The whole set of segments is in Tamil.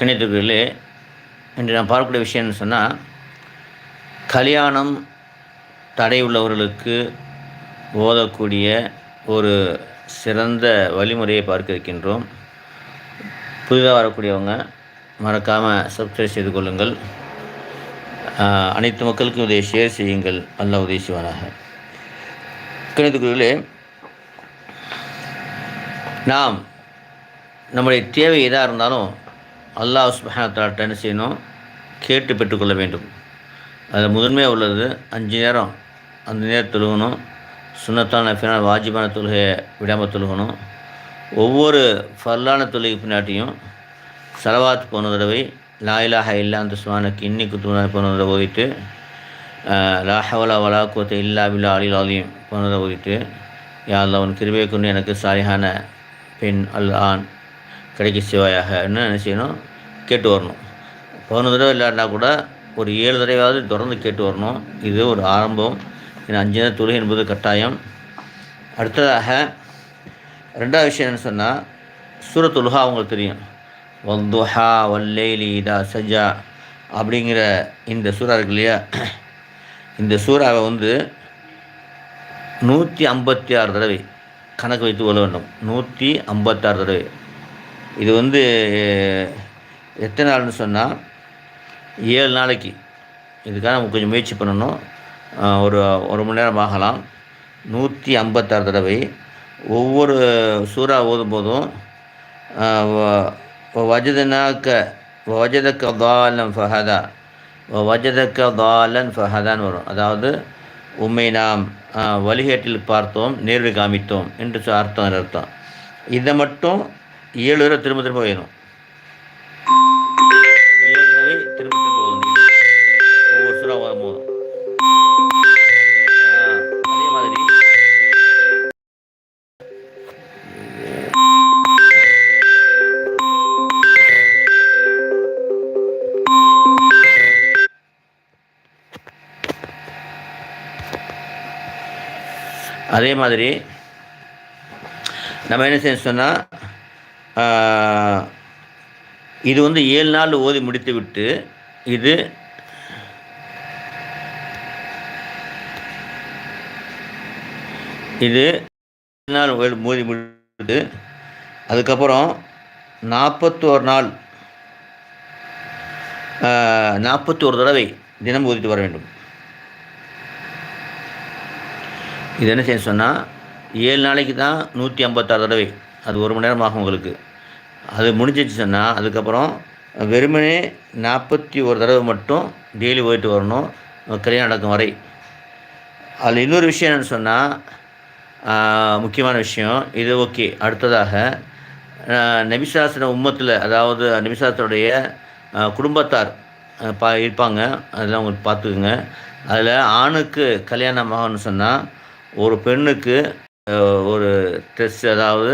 கணித்துக்குள்ளே இன்று நான் பார்க்கக்கூடிய விஷயம்னு சொன்னால் கல்யாணம் தடை உள்ளவர்களுக்கு ஓதக்கூடிய ஒரு சிறந்த வழிமுறையை பார்க்க இருக்கின்றோம். புதிதாக வரக்கூடியவங்க மறக்காமல் சப்ஸ்கிரைப் செய்து கொள்ளுங்கள். அனைத்து மக்களுக்கும் இதை ஷேர் செய்யுங்கள். நல்ல உதவி செய்வானாக. கணித்துக்குள்ளே நாம் நம்முடைய தேவை எதாக இருந்தாலும் அல்லாஹ் சுபஹானத்தாட்ட என்ன செய்யணும்? கேட்டு பெற்றுக்கொள்ள வேண்டும். அதில் முதன்மையாக உள்ளது அஞ்சு நேரம். அந்த நேரம் தொழுகணும். சுண்ணத்தான நஃபிலான வாஜிபான தொழுகையை விடாமல் தொழுகணும். ஒவ்வொரு ஃபர்லான தொழுகை பின்னாட்டியும் சலவாத் போன தடவை லாயிலாக இல்லாந்த சுவானுக்கு இன்னைக்கு தூணா போன தடவை ஓதிட்டு லாஹவலா வலா கோத்த இல்லா பில்லா அலில் அலியும் போனதை ஓதிட்டு யாரில் அவன் கிருபை கொண்டு எனக்கு சாலிஹான பெண் அல் ஆண் கிடைக்க சிவாயாக என்ன என்ன செய்யணும்? கேட்டு வரணும். பதினொரு தடவை இல்லாட்டினா கூட ஒரு ஏழு தடவையாவது தொடர்ந்து கேட்டு வரணும். இது ஒரு ஆரம்பம். இது அஞ்சு நேரம் தொழுகை என்பது கட்டாயம். அடுத்ததாக ரெண்டாவது விஷயம் என்ன சொன்னால் சூரத்துல்ஹா அவங்களுக்கு தெரியும். வல்துஹா வல்லேலி இதா சஜா அப்படிங்கிற இந்த சூறா இருக்கு இல்லையா? இந்த சூறாவை வந்து நூற்றி ஐம்பத்தி ஆறு தடவை கணக்கு வைத்து கொள்ள வேண்டும். நூற்றி ஐம்பத்தாறு தடவை. இது வந்து எத்தனை நாள்னு சொன்னால் ஏழு நாளைக்கு. இதுக்காக நம்ம கொஞ்சம் முயற்சி பண்ணணும். ஒரு ஒரு மணி நேரம் ஆகலாம். நூற்றி ஐம்பத்தாறு தடவை. ஒவ்வொரு சூறா ஓதும் போதும் வஜதனாக்க வஜதக்க தாலன் ஃபஹதா. வஜதக்க தாலன் ஃபஹதான்னு வரும். அதாவது உண்மை நாம் வழிகேட்டில் பார்த்தோம் நேரில் காமித்தோம் என்று சொ- அர்த்தம் அர்த்தம். இதை மட்டும் ஏழு தடவை திரும்ப திரும்ப வேணும் அதே மாதிரி நம்ம என்ன செய்ய சொன்னால் இது வந்து ஏழு நாள் ஓதி முடித்து விட்டு இது இது ஏழு நாள் ஓதி- ஓதி முடித்து அதுக்கப்புறம் நாற்பத்தோரு நாள் நாற்பத்தோரு தடவை தினம் ஓதிட்டு வர வேண்டும். இது என்ன செய்ய சொன்னால் ஏழு நாளைக்கு தான் நூற்றி ஐம்பத்தாறு தடவை. அது ஒரு மணி நேரம் ஆகும் உங்களுக்கு. அது முடிஞ்சிச்சு சொன்னால் அதுக்கப்புறம் வெறுமனே நாற்பத்தி ஒரு தடவை மட்டும் டெய்லி போயிட்டு வரணும் கல்யாணம் நடக்கும் வரை. அதில் இன்னொரு விஷயம் என்னென்னு சொன்னால் முக்கியமான விஷயம். இது ஓகே. அடுத்ததாக ஆஹ், நபிசாசன உம்மத்தில் அதாவது நபிசாசனுடைய குடும்பத்தார் பா இருப்பாங்க. அதெல்லாம் உங்களுக்கு பார்த்துக்குங்க. அதில் ஆணுக்கு கல்யாணம் ஆகணும்னு சொன்னால் ஒரு பெண்ணுக்கு ஒரு ட்ரெஸ் அதாவது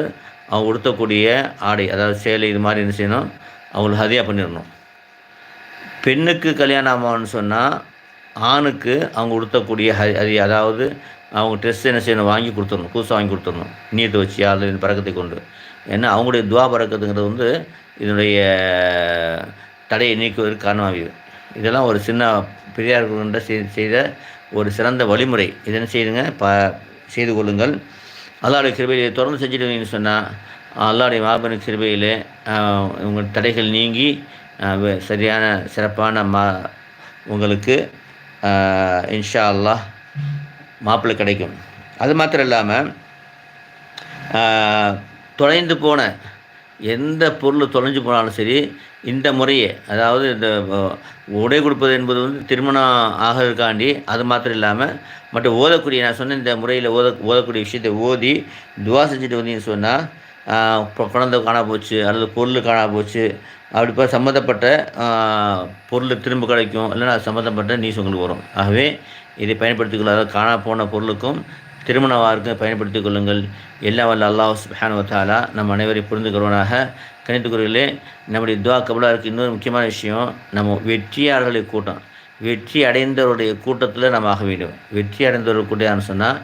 அவங்க உடுத்தக்கூடிய ஆடை அதாவது சேலை இது மாதிரி என்ன செய்யணும்? அவங்களுக்கு ஹதியா பண்ணிடணும். பெண்ணுக்கு கல்யாணம் ஆமான்னு சொன்னால் ஆணுக்கு அவங்க உடுத்தக்கூடிய ஹதி அது அதாவது அவங்க ட்ரெஸ் என்ன செய்யணும்? வாங்கி கொடுத்துடணும். புதுசாக வாங்கி கொடுத்துடணும். நீயத்தை வச்சு அதில் பறக்கத்தை கொண்டு. ஏன்னா அவங்களுடைய துவா பறக்கத்துங்கிறது வந்து இதனுடைய தடையை நீக்குவதற்கு காரணமாகிது இதெல்லாம் ஒரு சின்ன பெரியார்கள் கொண்ட செய்த ஒரு சிறந்த வழிமுறை. இதென்ன செய்யுங்க ப செய்து கொள்ளுங்கள். அல்லாடைய கிருபையிலே தொடர்ந்து செஞ்சிடுவீங்கன்னு சொன்னால் அல்லாடைய மாபெரும் கிருபையிலே உங்கள் தடைகள் நீங்கி சரியான சிறப்பான மா உங்களுக்கு இன்ஷா அல்லாஹ் மாப்பிள்ளை கிடைக்கும். அது மாத்திரம் இல்லாமல் தொலைந்து போன எந்த பொருள் தொலைஞ்சு போனாலும் சரி இந்த முறையே அதாவது இந்த உடை கொடுப்பது என்பது வந்து திருமணம் ஆகிறதுக்காண்டி அது மாத்திரம் இல்லாமல் மற்ற ஓதக்கூடிய நான் சொன்ன இந்த முறையில் ஓத ஓதக்கூடிய விஷயத்தை ஓதி துவா செஞ்சுட்டு வந்தீங்கன்னு சொன்னால் குழந்தை காணா போச்சு அல்லது பொருள் காணா போச்சு அப்படி இப்போ சம்மந்தப்பட்ட பொருள் திரும்ப கிடைக்கும் இல்லைன்னா அது சம்மந்தப்பட்ட நியூஸ் உங்களுக்கு வரும். ஆகவே இதை பயன்படுத்திக்கொள்ள அதாவது காணா போன பொருளுக்கும் திருமண வார்க்கும் பயன்படுத்திக் கொள்ளுங்கள். எல்லா வல்ல அல்லாஹ் சுப்ஹானஹு வ தஆலா நம் அனைவரையும் புரிந்துக்கிறவனாக கணித்துக்குறையிலே நம்முடைய துவா கபலாக இருக்க இன்னொரு முக்கியமான விஷயம் நம்ம வெற்றியாளர்களை கூட்டம். வெற்றி அடைந்தவருடைய கூட்டத்தில் நம்ம ஆக வேண்டும். வெற்றி அடைந்தவர் கூட்டம் சொன்னால்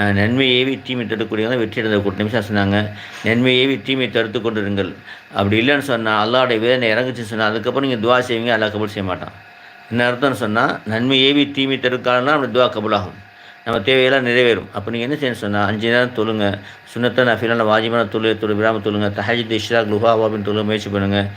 அஹ், நன்மை ஏவி தீமை தடுக்கக்கூடியவங்க வெற்றி அடைந்த கூட்டம். நிமிஷம் சொன்னாங்க நன்மை ஏவி தீமை தடுத்து கொண்டிருங்கள். அப்படி இல்லைன்னு சொன்னால் அல்லாவுடைய வேதனை இறங்குச்சுன்னு சொன்னால் அதுக்கப்புறம் நீங்கள் துவா செய்வீங்க அல்லா கபூல் செய்ய மாட்டான். என்ன அர்த்தம்னு சொன்னால் நன்மை ஏவி தீமை தடுக்காலன்னா நம்ம துவா கபுலாகும். நம்ம தேவையெல்லாம் நிறைவேறும். அப்போ நீங்கள் என்ன செய்யணும் சொன்னால் அஞ்சு நேரம் தொழுங்க. சுண்ணத்தை நஃபிலான வாஜிபான தொழு தொழு விடாமல் தொழுங்க. தஹஜித் இஷ்ராக் லுஹா அப்படின்னு தொழு முயற்சி பண்ணுங்கள்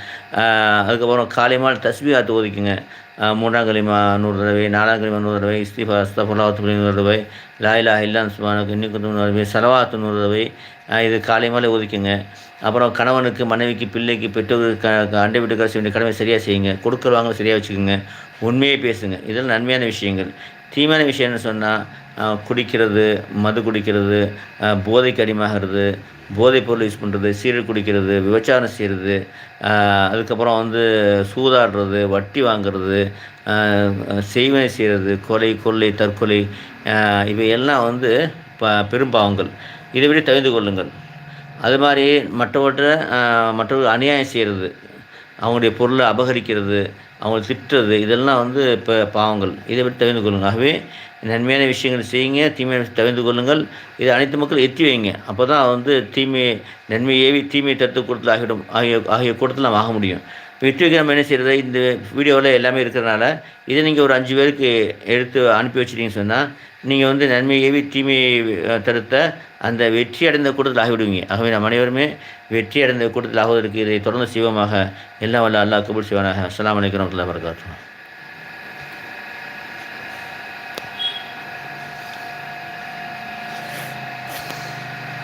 அதுக்கப்புறம் காலைமால் தஸ்பியாத்து ஒதுக்குங்க மூணாம் மூன்றாம் களிமா நூறு தடவை நாலாம் களிமா நூறு தடவை இஸ்திஃபா அஸ்தபுல்லாத்து நூறு தடவை லாயிலா இல்லான் சுபானுக்கு இன்னைக்கு நூறு தடவை செலவாத்து நூறு தடவை இது காலை மாலை ஒதுக்குங்க அப்புறம் கணவனுக்கு மனைவிக்கு பிள்ளைக்கு பெற்றோருக்கு க க- அண்டை வீட்டுக்கார செய்ய வேண்டிய கடமை சரியாக செய்யுங்க. கொடுக்குறவாங்க சரியாக வச்சுக்கோங்க. உண்மையை பேசுங்க. இதெல்லாம் நன்மையான விஷயங்கள். தீமையான விஷயம்னு சொன்னால் குடிக்கிறது மது குடிக்கிறது போதைக்கு அடிமாகிறது போதைப் பொருள் யூஸ் பண்ணுறது சீரல் குடிக்கிறது விபச்சாரம் செய்கிறது அதுக்கப்புறம் வந்து சூதாடுறது வட்டி வாங்கிறது செய்வனை செய்கிறது கொலை கொள்ளை தற்கொலை இவையெல்லாம் வந்து ப பெரும்பாவங்கள் இதை விட தவிர்த்து கொள்ளுங்கள். அது மாதிரி மற்றவற்றை மற்றவர்கள் அநியாயம் செய்கிறது அவங்களுடைய பொருளை அபகரிக்கிறது அவங்களை திட்டுறது இதெல்லாம் வந்து இப்போ பாவங்கள். இதை விட்டு தவிர்த்து கொள்ளுங்கள். ஆகவே நன்மையான விஷயங்கள் செய்யுங்க தீமையான தவிர்ந்து தவிர்த்து கொள்ளுங்கள். இதை அனைத்து மக்கள் எத்தி வைங்க. அப்போ தான் வந்து தீமை நன்மையை ஏவி தீமையை தடுத்து கூட்டத்தில் ஆகிடும் ஆகிய ஆகிய கூட்டத்தில் நாம் ஆக முடியும். வெற்றி என்ன செய்கிறது இந்த வீடியோவில் எல்லாமே இருக்கிறனால இதை நீங்கள் ஒரு அஞ்சு பேருக்கு எடுத்து அனுப்பி வச்சுட்டீங்கன்னு சொன்னால் நீங்கள் வந்து நன்மையை தீமையை தடுத்த அந்த வெற்றி அடைந்த கூட்டத்தில் ஆகிவிடுவீங்க. ஆகவே நாம் அனைவருமே வெற்றி அடைந்த கூட்டத்தில் ஆகுவதற்கு இதை தொடர்ந்து செய்வோமாக. எல்லாம் வல்ல அல்லாஹ் கபூல் செய்வானாக. அஸ்லாம் வலைக்கம் வரமத்துல வபரகாத்துஹு.